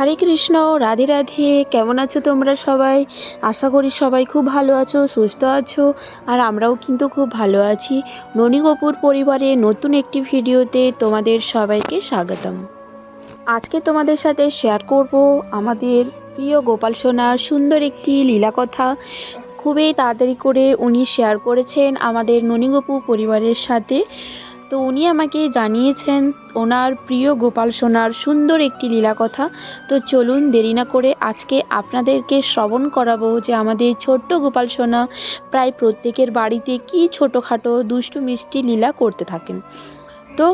হরে কৃষ্ণ, রাধে রাধে। কেমন আছো তোমরা সবাই? আশা করি সবাই খুব ভালো আছো, সুস্থ আছো, আর আমরাও কিন্তু খুব ভালো আছি। ননী কপুর পরিবারে নতুন একটি ভিডিওতে তোমাদের সবাইকে স্বাগতম। আজকে তোমাদের সাথে শেয়ার করব আমাদের প্রিয় গোপাল সোনার সুন্দর একটি লীলা কথা। খুবই তাড়াতাড়ি করে উনি শেয়ার করেছেন আমাদের ননীগপু পরিবারের সাথে। তো উনি আমাকে জানিয়েছেন ওনার প্রিয় গোপাল সোনার সুন্দর একটি লীলা কথা। তো চলুন দেরি না করে আজকে আপনাদেরকে শ্রবণ করাবো যে আমাদের ছোট্ট গোপাল সোনা প্রায় প্রত্যেকের বাড়িতে কি ছোটোখাটো দুষ্টু মিষ্টি লীলা করতে থাকেন। তো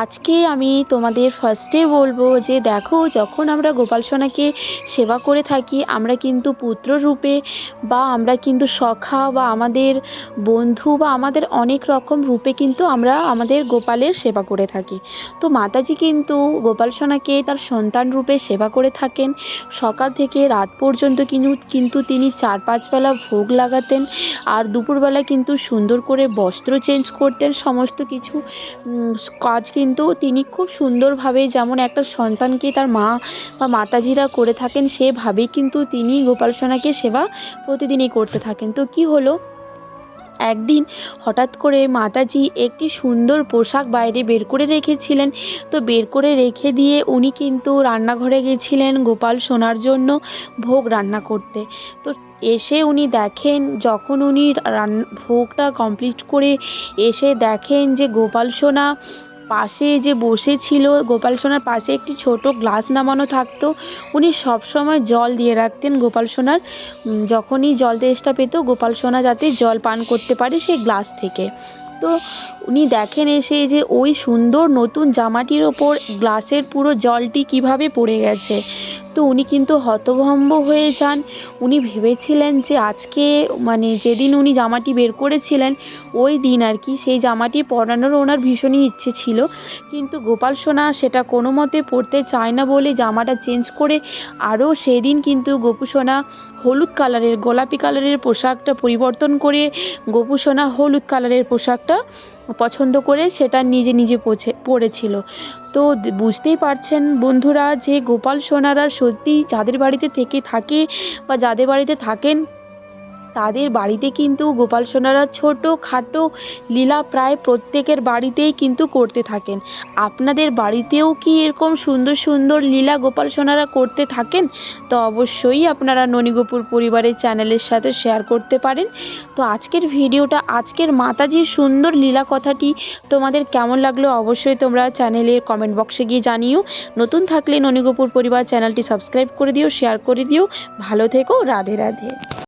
আজকে আমি তোমাদের ফার্স্টে বলব যে দেখো, যখন আমরা গোপাল সোনাকে সেবা করে থাকি, আমরা কিন্তু পুত্র রূপে বা আমরা কিন্তু সখা বা আমাদের বন্ধু বা আমাদের অনেক রকম রূপে কিন্তু আমরা আমাদের গোপালের সেবা করে থাকি। তো মাতাজি কিন্তু গোপাল সোনাকে তার সন্তান রূপে সেবা করে থাকেন। সকাল থেকে রাত পর্যন্ত কিন্তু কিন্তু তিনি চার পাঁচ বেলা ভোগ লাগাতেন আর দুপুরবেলা কিন্তু সুন্দর করে বস্ত্র চেঞ্জ করতেন, সমস্ত কিছু কাজ কিন্তু তিনি খুব সুন্দরভাবে যেমন একটা সন্তানকে তার মা বা মাতাজিরা করে থাকেন, সেভাবেই কিন্তু তিনি গোপাল সোনাকে সেবা প্রতিদিনই করতে থাকেন। তো কি হলো? একদিন হঠাৎ করে মাতাজি একটি সুন্দর পোশাক বাইরে বের করে রেখেছিলেন। তো বের করে রেখে দিয়ে উনি কিন্তু রান্নাঘরে গেছিলেন গোপাল সোনার জন্য ভোগ রান্না করতে। তো এসে উনি দেখেন, যখন উনি রান, ভোগটা কমপ্লিট করে এসে দেখেন যে গোপাল সোনা পাশে যে বসেছিল গোপাল সোনার পাশে একটি ছোট গ্লাস নামানো থাকতো। উনি সবসময় জল দিয়ে রাখতেন গোপাল সোনার। যখনই জল তেষ্টা পেত, গোপাল সোনা যাতে জল পান করতে পারে সেই গ্লাস থেকে। তো উনি দেখেন এসে যে ওই সুন্দর নতুন জামাটির ওপর গ্লাসের পুরো জলটি কীভাবে পড়ে গেছে। তো উনি কিন্তু হতভম্ব হয়ে যান। উনি ভেবেছিলেন যে আজকে মানে যেদিন উনি জামাটি বের করেছিলেন, ওই দিন আর কি সেই জামাটি পরানোর ওনার ভীষণই ইচ্ছে ছিল। কিন্তু গোপাল সোনা সেটা কোনো মতে পরতে চায় না বলে জামাটা চেঞ্জ করে আরও সেদিন কিন্তু গোপু সোনা হলুদ কালারের, গোলাপি কালারের পোশাকটা পরিবর্তন করে গোপু সোনা হলুদ কালারের পোশাকটা পছন্দ করে সেটা নিজে নিজে পছে পড়েছিল। তো বুঝতেই পারছেন বন্ধুরা যে গোপাল সোনারা সত্যি যাদের বাড়িতে থেকে থাকে বা যাদের বাড়িতে থাকেন তাদের বাড়িতে কিন্তু গোপাল সোনারা ছোটো খাটো লীলা প্রায় প্রত্যেকের বাড়িতেই কিন্তু করতে থাকেন। আপনাদের বাড়িতেও কি এরকম সুন্দর সুন্দর লীলা গোপাল সোনারা করতে থাকেন? তো অবশ্যই আপনারা ননীগোপুর পরিবারের চ্যানেলের সাথে শেয়ার করতে পারেন। তো আজকের ভিডিওটা, আজকের মাতাজির সুন্দর লীলা কথাটি তোমাদের কেমন লাগল অবশ্যই তোমরা চ্যানেলের কমেন্ট বক্সে গিয়ে জানিও। নতুন থাকলে ননীগোপুর পরিবার চ্যানেলটি সাবস্ক্রাইব করে দিও, শেয়ার করে দিও। ভালো থেকো, রাধে রাধে।